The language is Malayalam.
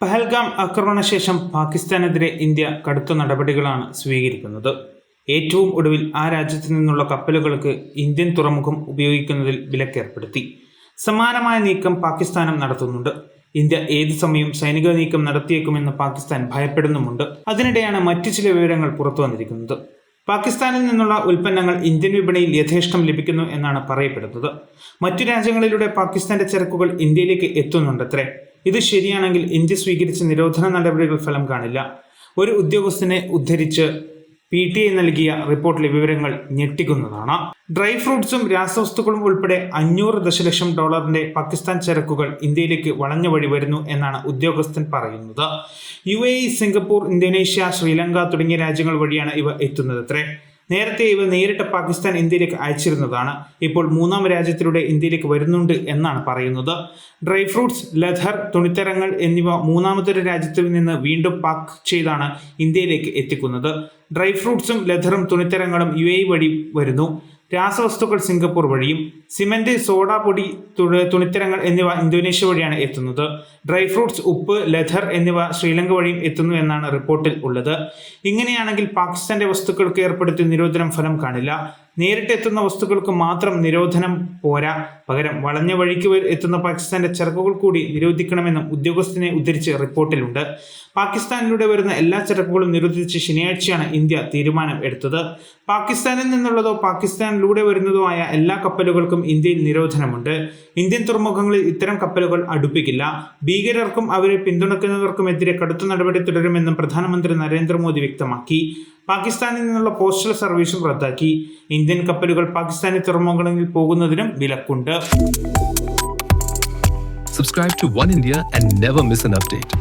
പഹൽഗാം ആക്രമണശേഷം പാകിസ്ഥാനെതിരെ ഇന്ത്യ കടുത്ത നടപടികളാണ് സ്വീകരിക്കുന്നത്. ഏറ്റവും ഒടുവിൽ ആ രാജ്യത്തു നിന്നുള്ള കപ്പലുകൾക്ക് ഇന്ത്യൻ തുറമുഖം ഉപയോഗിക്കുന്നതിൽ വിലക്കേർപ്പെടുത്തി. സമാനമായ നീക്കം പാകിസ്ഥാനും നടത്തുന്നുണ്ട്. ഇന്ത്യ ഏത് സമയം സൈനിക നീക്കം നടത്തിയേക്കുമെന്ന് പാകിസ്ഥാൻ ഭയപ്പെടുന്നുമുണ്ട്. അതിനിടെയാണ് മറ്റു ചില വിവരങ്ങൾ പുറത്തു വന്നിരിക്കുന്നത്. പാകിസ്ഥാനിൽ നിന്നുള്ള ഉൽപ്പന്നങ്ങൾ ഇന്ത്യൻ വിപണിയിൽ യഥേഷ്ടം ലഭിക്കുന്നു എന്നാണ് പറയപ്പെടുന്നത്. മറ്റു രാജ്യങ്ങളിലൂടെ പാകിസ്ഥാന്റെ ചരക്കുകൾ ഇന്ത്യയിലേക്ക് എത്തുന്നുണ്ടത്രേ. ഇത് ശരിയാണെങ്കിൽ ഇന്ത്യ സ്വീകരിച്ച നിരോധന നടപടികൾ ഫലം കാണില്ല. ഒരു ഉദ്യോഗസ്ഥനെ ഉദ്ധരിച്ച് പി ടി ഐ നൽകിയ റിപ്പോർട്ടിലെ വിവരങ്ങൾ ഞെട്ടിക്കുന്നതാണ്. ഡ്രൈ ഫ്രൂട്ട്സും രാസവസ്തുക്കളും ഉൾപ്പെടെ അഞ്ഞൂറ് ദശലക്ഷം ഡോളറിന്റെ പാകിസ്ഥാൻ ചരക്കുകൾ ഇന്ത്യയിലേക്ക് വളഞ്ഞ വഴി വരുന്നു എന്നാണ് ഉദ്യോഗസ്ഥൻ പറയുന്നത്. യു സിംഗപ്പൂർ ഇന്തോനേഷ്യ ശ്രീലങ്ക തുടങ്ങിയ രാജ്യങ്ങൾ വഴിയാണ് ഇവ എത്തുന്നത് നേരത്തെ ഇവ നേരിട്ട് പാകിസ്ഥാൻ ഇന്ത്യയിലേക്ക് അയച്ചിരുന്നതാണ്. ഇപ്പോൾ മൂന്നാം രാജ്യത്തിലൂടെ ഇന്ത്യയിലേക്ക് വരുന്നുണ്ട് എന്നാണ് പറയുന്നത്. ഡ്രൈ ഫ്രൂട്ട്സ് ലെതർ തുണിത്തരങ്ങൾ എന്നിവ മൂന്നാമതൊരു രാജ്യത്തിൽ നിന്ന് വീണ്ടും പാക്ക് ചെയ്താണ് ഇന്ത്യയിലേക്ക് എത്തിക്കുന്നത്. ഡ്രൈ ഫ്രൂട്ട്സും ലെതറും തുണിത്തരങ്ങളും യു വഴി വരുന്നു. രാസവസ്തുക്കൾ സിംഗപ്പൂർ വഴിയും സിമെന്റ് സോഡ പൊടി തുണിത്തരങ്ങൾ എന്നിവ ഇന്തോനേഷ്യ വഴിയാണ് എത്തുന്നത്. ഡ്രൈ ഫ്രൂട്ട്സ് ഉപ്പ് ലെതർ എന്നിവ ശ്രീലങ്ക വഴിയും എത്തുന്നു എന്നാണ് റിപ്പോർട്ടിൽ ഉള്ളത്. ഇങ്ങനെയാണെങ്കിൽ പാകിസ്ഥാന്റെ വസ്തുക്കൾക്ക് ഏർപ്പെടുത്തിയ നിരോധനം ഫലം കാണില്ല. നേരിട്ട് എത്തുന്ന വസ്തുക്കൾക്ക് മാത്രം നിരോധനം പോരാ. പകരം വളഞ്ഞ വഴിക്ക് എത്തുന്ന പാകിസ്ഥാന്റെ ചരക്കുകൾ കൂടി നിരോധിക്കണമെന്നും ഉദ്യോഗസ്ഥനെ ഉദ്ധരിച്ച് റിപ്പോർട്ടിലുണ്ട്. പാകിസ്ഥാനിലൂടെ വരുന്ന എല്ലാ ചരക്കുകളും നിരോധിച്ച് ശനിയാഴ്ചയാണ് ഇന്ത്യ തീരുമാനം എടുത്തത്. പാകിസ്ഥാനിൽ നിന്നുള്ളതോ പാകിസ്ഥാനിലൂടെ വരുന്നതോ ആയ എല്ലാ കപ്പലുകൾക്കും ഇന്ത്യയിൽ നിരോധനമുണ്ട്. ഇന്ത്യൻ തുറമുഖങ്ങളിൽ ഇത്തരം കപ്പലുകൾ അടുപ്പിക്കില്ല. ഭീകരർക്കും അവരെ പിന്തുണയ്ക്കുന്നവർക്കുമെതിരെ കടുത്ത നടപടി തുടരുമെന്നും പ്രധാനമന്ത്രി നരേന്ദ്രമോദി വ്യക്തമാക്കി. പാകിസ്ഥാനിൽ നിന്നുള്ള പോസ്റ്റൽ സർവീസും റദ്ദാക്കി ഇന്ത്യൻ കപ്പലുകൾ പാകിസ്ഥാനി തുറമുഖങ്ങളിൽ പോകുന്നതിനും വിലക്കുണ്ട് Subscribe to One India and never miss an update.